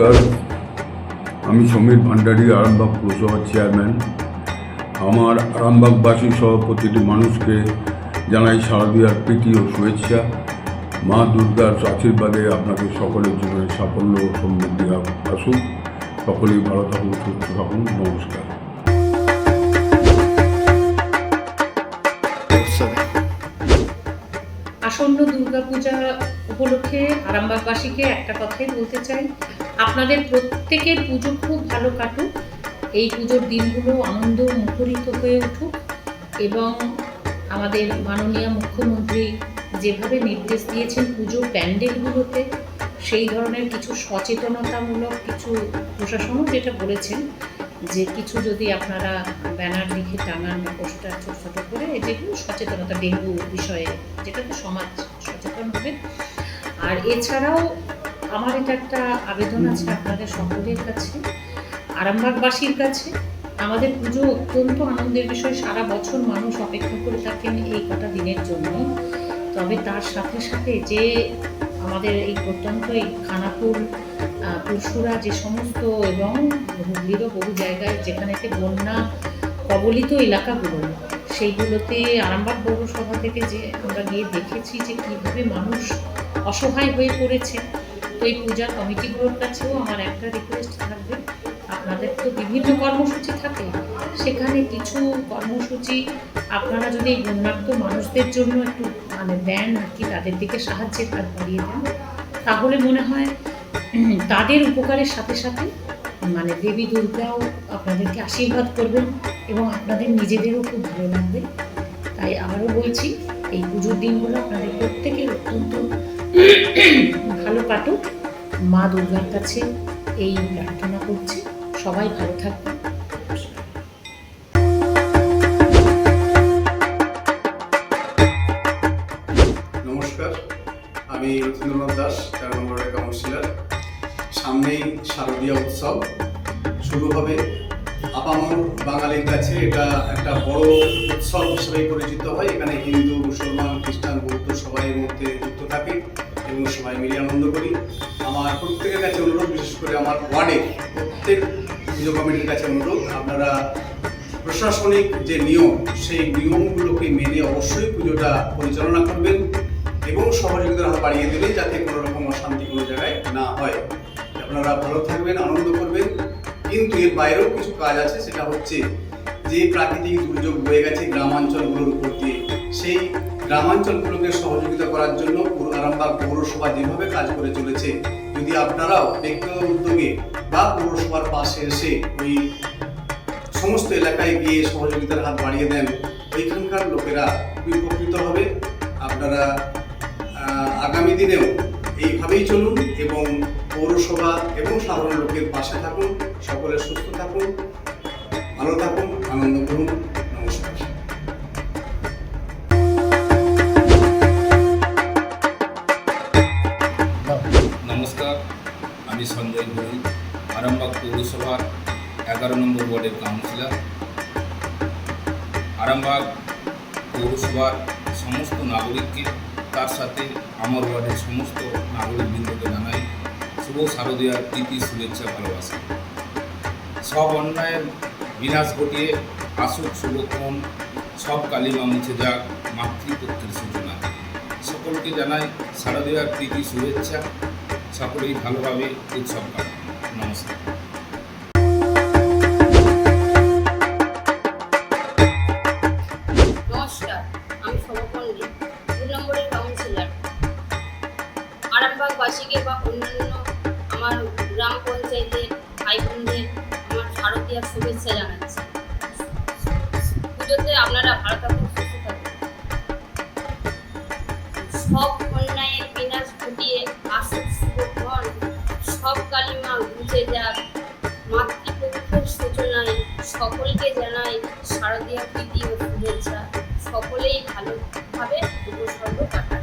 নমস্কার। আমি সমীর ভান্ডারী, আরামবাগ পুরসভার চেয়ারম্যান আমার আরামবাগবাসী সহ প্রতিটি মানুষকে জানাই শারদীয়ার প্রীতি ও শুভেচ্ছা। মা দুর্গার আশীর্বাদে আপনাদের সকলের জীবনে সাফল্য ও সমৃদ্ধি আসুক। সকলেই ভালো থাকুন, সুস্থ থাকুন। নমস্কার। আসন্ন দুর্গাপূজা উপলক্ষে আরামবাগবাসীকে একটা কথাই বলতে চাই। আপনাদের প্রত্যেকের পুজো খুব ভালো কাটুক। এই পুজোর দিনগুলো আনন্দ মুখরিত হয়ে উঠুক এবং আমাদের মাননীয় মুখ্যমন্ত্রী যেভাবে নির্দেশ দিয়েছেন পুজো প্যান্ডেলগুলোতে, সেই ধরনের কিছু সচেতনতামূলক কিছু প্রশাসনও যেটা বলেছেন যে কিছু যদি আপনারা ব্যানার লিখে টাঙান বা পোস্টার ছোট ছোট করে, যেগুলো সচেতনতা, ডেঙ্গু বিষয়ে যেটাতে সমাজ সচেতন হবে। আর এছাড়াও আমার এটা একটা আবেদন আছে আপনাদের সকলের কাছে আরামবাগবাসীর কাছে। আমাদের পুজো অত্যন্ত আনন্দের বিষয় সারা বছর মানুষ অপেক্ষা করে থাকেন এই কটা দিনের জন্য তবে তার সাথে সাথে যে আমাদের এই প্রত্যন্ত এই খানাপুর আহ, পুরসুরা যে সমস্ত এবং হুগলিরও বহু জায়গায় যেখানেতে বন্যা কবলিত এলাকাগুলো সেইগুলোতে আরামবাগ পৌরসভা থেকে যে আমরা গিয়ে দেখেছি যে কীভাবে মানুষ অসহায় হয়ে পড়েছে। এই পূজা কমিটিগুলোর কাছেও আমার একটা রিকোয়েস্ট থাকবে। আপনাদের তো বিভিন্ন কর্মসূচি থাকে। সেখানে কিছু কর্মসূচি আপনারা যদি এই মানুষদের জন্য একটু মানে দেন আর কি, তাদের দিকে সাহায্যের হাত বাড়িয়ে দেন, তাহলে মনে হয় তাদের উপকারের সাথে সাথে মানে দেবী দুর্গাও আপনাদেরকে আশীর্বাদ করবেন এবং আপনাদের নিজেদেরও খুব ভালো লাগবে। তাই আবারও বলছি, এই পুজোর দিনগুলো আপনাদের প্রত্যেকের অত্যন্ত ভালো কাটুক। মা দুর্গার কাছে এই প্রার্থনা করছি। সবাই ভালো থাকবেন। নমস্কার। আমি রথীন্দ্রনাথ দাস, চার নম্বরের কাউন্সিলর। সামনেই শারদীয় উৎসব। শুরু হবে আপামর বাঙালির কাছে এটা একটা বড় উৎসব হিসেবে পরিচিত হয়। এখানে হিন্দু, মুসলমান, খ্রিস্টান, বৌদ্ধ সবাই মধ্যে যুক্ত থাকে এবং সবাই মিলে আনন্দ করি। আমার প্রত্যেকের কাছে অনুরোধ, বিশেষ করে আমার ওয়ার্ডের প্রত্যেক পুজো কমিটির কাছে অনুরোধ, আপনারা প্রশাসনিক যে নিয়ম, সেই নিয়মগুলোকে মেনে অবশ্যই পুজোটা পরিচালনা করবেন এবং সহযোগিতার হাত বাড়িয়ে দেবেন যাতে কোনো রকম অশান্তি কোনো জায়গায় না হয়। আপনারা ভালো থাকবেন, আনন্দ করবেন। কিন্তু এর বাইরেও কিছু কাজ আছে, সেটা হচ্ছে যে প্রাকৃতিক দুর্যোগ বয়ে গেছে গ্রামাঞ্চলগুলোর উপর দিয়ে। সেই গ্রামাঞ্চলগুলোকে সহযোগিতা করার জন্য আরামবাগ পৌরসভা যেভাবে কাজ করে চলেছে, যদি আপনারাও ব্যক্তিগত উদ্যোগে বা পৌরসভার পাশে এসে ওই সমস্ত এলাকায় গিয়ে সহযোগিতার হাত বাড়িয়ে দেন ওইখানকার লোকেরা খুবই উপকৃত হবে। আপনারা আগামী দিনেও এইভাবেই চলুন এবং পৌরসভা এবং সাধারণ লোকের পাশে থাকুন সকলে সুস্থ থাকুন, ভালো থাকুন, আনন্দ করুন, নমস্কার। নমস্কার, আমি সঞ্জয় ঘড়ি আরামবাগ পৌরসভার এগারো নম্বর ওয়ার্ডের কাউন্সিলর। আরামবাগ পৌরসভার সমস্ত নাগরিককে, তার সাথে আমার ওয়ার্ডের সমস্ত নাগরিকবৃন্দকে জানাই শুভ শারদীয়ার প্রীতি, শুভেচ্ছা, ভালোবাসা। সব অন্যায়ের বিনাশ ঘটিয়ে আসুক শুভক্ষণ, সব কালিমা মুছে যাক মাতৃপক্ষের সূচনা। সকলকে জানাই শারদীয়ার প্রীতি, শুভেচ্ছা। সকলেই ভালোভাবে উৎসব নমস্কার। বা অন্যান্য আমার গ্রাম পঞ্চায়েতের ভাই বোনদের আমার শারদীয়ার শুভেচ্ছা জানাচ্ছি। পুজোতে আপনারা ভালো থাকুন, সুস্থ থাকুন। সব অন্যায়ের বিনাশ ঘটিয়ে আসুক শুভক্ষণ সব কালিমা বুঝে যাক। মাতৃপক্ষের সূচনায় সকলকে জানাই শারদীয় প্রীতি ও শুভেচ্ছা। সকলেই ভালোভাবে উপসর্গ কাটান